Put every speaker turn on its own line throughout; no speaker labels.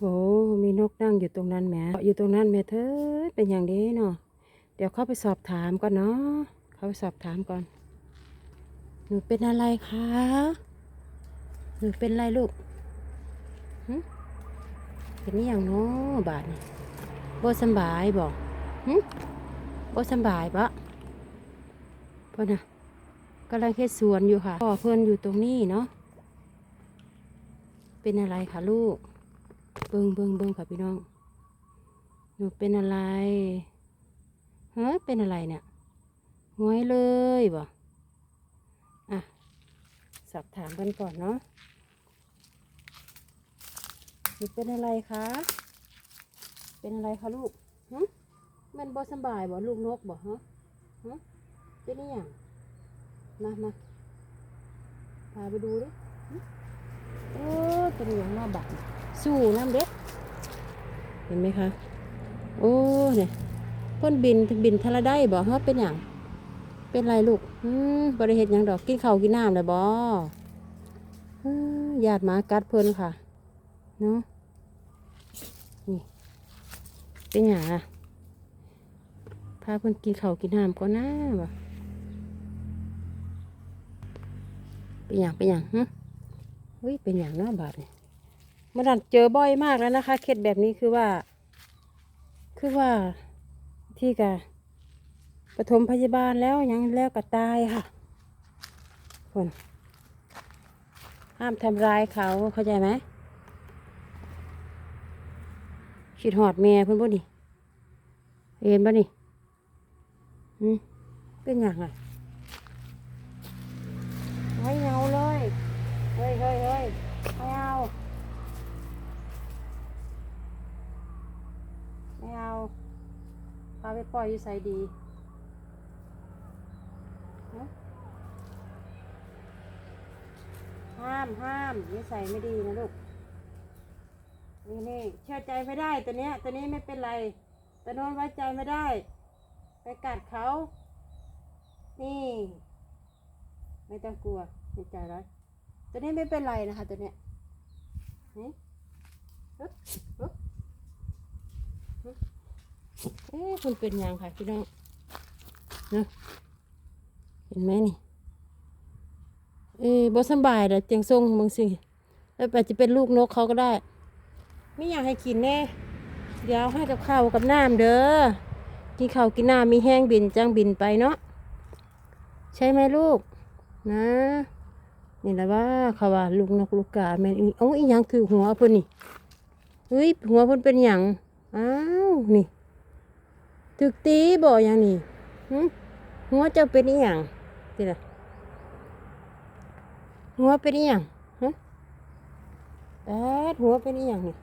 โอ้มีนกนั่งอยู่ตรงนั้นแหมอยู่ตรงนั้นแม่เธอเป็นอย่างนี้เนาะเดี๋ยวเข้าไปสอบถามก่อนเนาะเข้าไปสอบถามก่อน หนูเป็นอะไรคะหนูเป็นอะไรลูกเป็นนี่อย่างเนาะบาดนี่บสบายบอกหึบสบายปะเพื่อนนะกำลังเฮ็ดสวนอยู่ค่ะพ่อเพื่อนอยู่ตรงนี้เนาะเป็นอะไรคะลูก เบิ้งเบิ้งเบิ้งค่ะพี่น้อง หนูเป็นอะไรเฮ้ยเป็นอะไรเนี่ยหวยเลยบ่อะ สอบถามกันก่อนเนาะหนูเป็นอะไรคะ เป็นอะไรคะลูกฮะมันบ่สบายบ่ลูกนกบ่ฮะฮะเป็นนี่ยังมามาพาไปดูดิหึโอ้เป็นอย่างหน้าบัก สู้น้ำเด็ดเห็นไหมคะ โอ้เนี่ยพ่นบินบินทะละได้บ่ฮะเป็นอย่างเป็นไรลูกอืมบริเหตุหยังดอกกินข้าวกินน้ำเลยบอืมญาติหมากัดเพิ่นค่ะเนาะนี่เป็นหยังอะพาเพิ่นกินข้าวกินน้ำก่อนนะบ่เป็นหยังเป็นหยังฮะเฮ้ยเป็นหยังเนาะบาดนี่ มันดันเจอบ่อยมากแล้วนะคะ เคสแบบนี้คือว่า คือว่าที่กะปฐมพยาบาลแล้วยังแล้วก็ตายค่ะคนห้ามทำร้ายเขาเข้าใจไหมคิดหอดเมียเพื่อนบ่นี่เอ็นบ่นี่อืมเป็นอย่างไรไม่เอาเลยเฮ้ยเฮ้ยเฮ้ยไม่เอาไม่เอาพาไปปล่อยอยู่ใส่ดีห้ามห้ามนิสัยไม่ดีนะลูกนี่นี่เชื่อใจไม่ได้ตัวเนี้ยตัวนี้ไม่เป็นไรตัวโน้นไว้ใจไม่ได้ ไปกัดเขา นี่ ไม่ต้องกลัวไม่ใจร้อยตัวนี้ไม่เป็นไรนะคะ ตัวเนี้ยนี่ฮึบฮึบฮึบ เอ๊ะคุณเป็นยังค่ะพี่น้องนะเห็นไหมนี่เอ้บ่สบายเด้อเจียงทรงบางสิแล้วอาจจะเป็นลูกนกเขาก็ได้ ไม่อยากให้กินแน่ เดี๋ยวให้กับข้าวกับน้ำเด้อกินข้าวกินน้ำมีแห้งบินจังบินไปเนาะใช่ไหมลูก นะ นี่แหละว่าเขาว่าลูกนกลูกกาแม่นอีเอ้าอีหยังคือหัวเพิ่นนี่เฮ้ยหัวเพิ่นเป็นหยังอ้าวนี่ ถึกตีบ่อย่างนี้หัวเจ้าเป็นอีหยังติล่ะหัวเป็นอหย่างฮะแอดหัวเป็นอหย่างนี่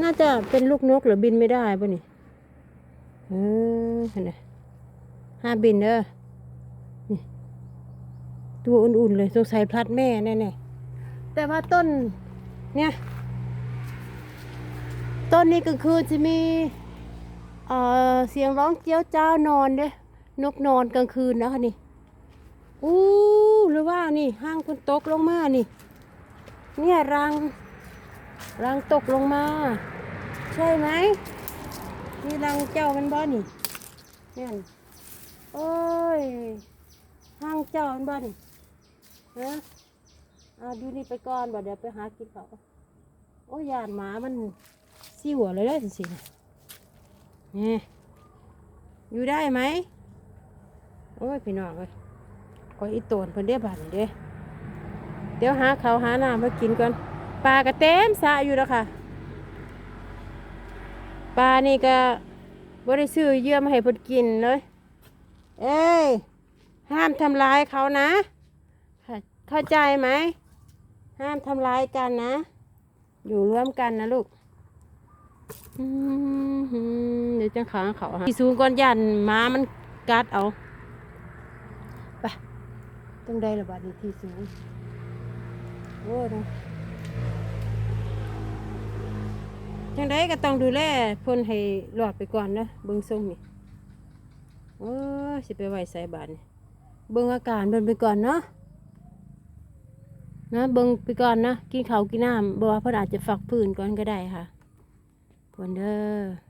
น่าจะเป็นลูกนกหรือบินไม่ได้ป่ะนี่เออเห็นไหมห้าบินเด้อนี่ตัวอุ่นๆเลยสงสัยพลัดแม่แน่ๆแต่ว่าต้นเนี่ย ต้นนี้กลางคืนจะมีเอ่อเสียงร้องเจียวจ้านอนเด้นกนอนกลางคืนนะคะนี่อู้หรือว่านี่ห้างคนตกลงมานี่ เนี่ยรังรังตกลงมา ใช่ไหมนี่รังเจ้ามันบ่นี่เนี่ยโอ้ยห้างเจ้ามันบ่นี่ฮะเอาดูนี่ไปก่อนบ่เดี๋ยวไปหากินเขาโอ้ยานหมามัน สิหัวเลยได้สิเนี่ยอยู่ได้ไหมโอ้ยพี่น้องเอ้ยขออีโตนเพิ่นได้บาดนี้เด้เดี๋ยวหาเขาหาน้ำมากินก่อนปลากระเต็มสะอยู่แล้วค่ะปลานี่ก็บ่ได้ซื้อเยื่อมาให้เพิ่นกินเลย เอ้ยห้ามทำร้ายเขานะเข้าเข้าใจไหมห้ามทำร้ายกันนะ อยู่ร่วมกันนะลูก เดี๋ยวจะขังเขาฮะที่สูงก้อนยันหม้ามันกัดเอาต้องได้ระบาดในที่สูงโอ้นะจังได้ก็ต้องดูแลเพ่นให้หลอดไปก่อนนะเบิ้งทรงนี่โอ้ยสิไปไหวใส่บาทนี่เบิ้งอาการเบิ่นไปก่อนเนาะนะเบิ่งไปก่อนนะกินข้าวกินน้ำบ่ว่าเพิ่นอาจจะฝักพื้นก่อนก็ได้ค่ะ เพิ่นเด้อ